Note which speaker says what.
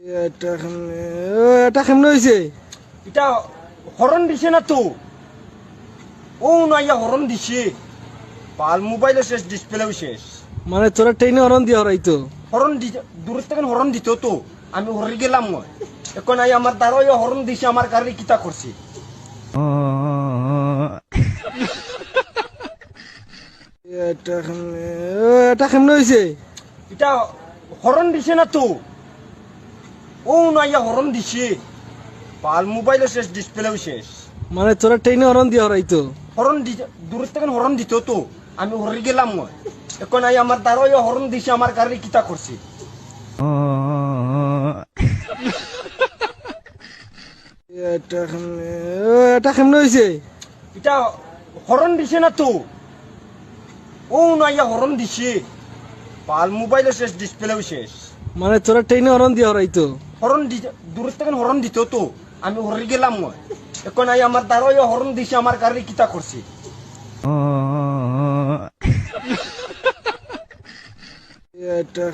Speaker 1: এটা কেমনে হয়েছে
Speaker 2: এটা হরণ দিছে না তো? ও না হরণ দিছে। পাল মোবাইলও শেষ ডিসপ্লেও শেষ।
Speaker 1: মানে তোরা ট্রেনে হরণ দিয়ে হরাইতো?
Speaker 2: হরণ দি দূর থেকে হরণ দিত তো। আমি হরে গেলাম মই। এখন আই আমার ইয়া হরণ দিছে আমার কারে কিতা করছে?
Speaker 1: এটা কেমনে হয়েছে
Speaker 2: এটা হরণ দিছে না তো? ও না ইয়া হরণ দিছে। পাল মোবাইলও শেষ ডিসপ্লেও শেষ।
Speaker 1: মানে তোরা ট্রেনে হরণ দিয়ে হরাইতো?
Speaker 2: হরণ দি দূর থেকে হরণ দিত তো। আমি হরে গেলাম মই। এখন আই আমার দ্বারা ইয়া হরণ দিছে আমার কারে কিতা করছে।
Speaker 1: এটা কেমনে হয়েছে
Speaker 2: এটা হরণ দিছে না তো? ও না ইয়া হরণ দিছে। পাল মোবাইলও শেষ ডিসপ্লেও শেষ।
Speaker 1: মানে তোরা ট্রেনে হরণ দিয়ে হরাইতো?
Speaker 2: হরণ দি দূরের থেকে হরণ দিত তো। আমি হরি গেলাম মই। এখন আই আমার দ্বারা ইয়া হরণ দিছে আমার গাড়ি কিতা করছি?
Speaker 1: এটা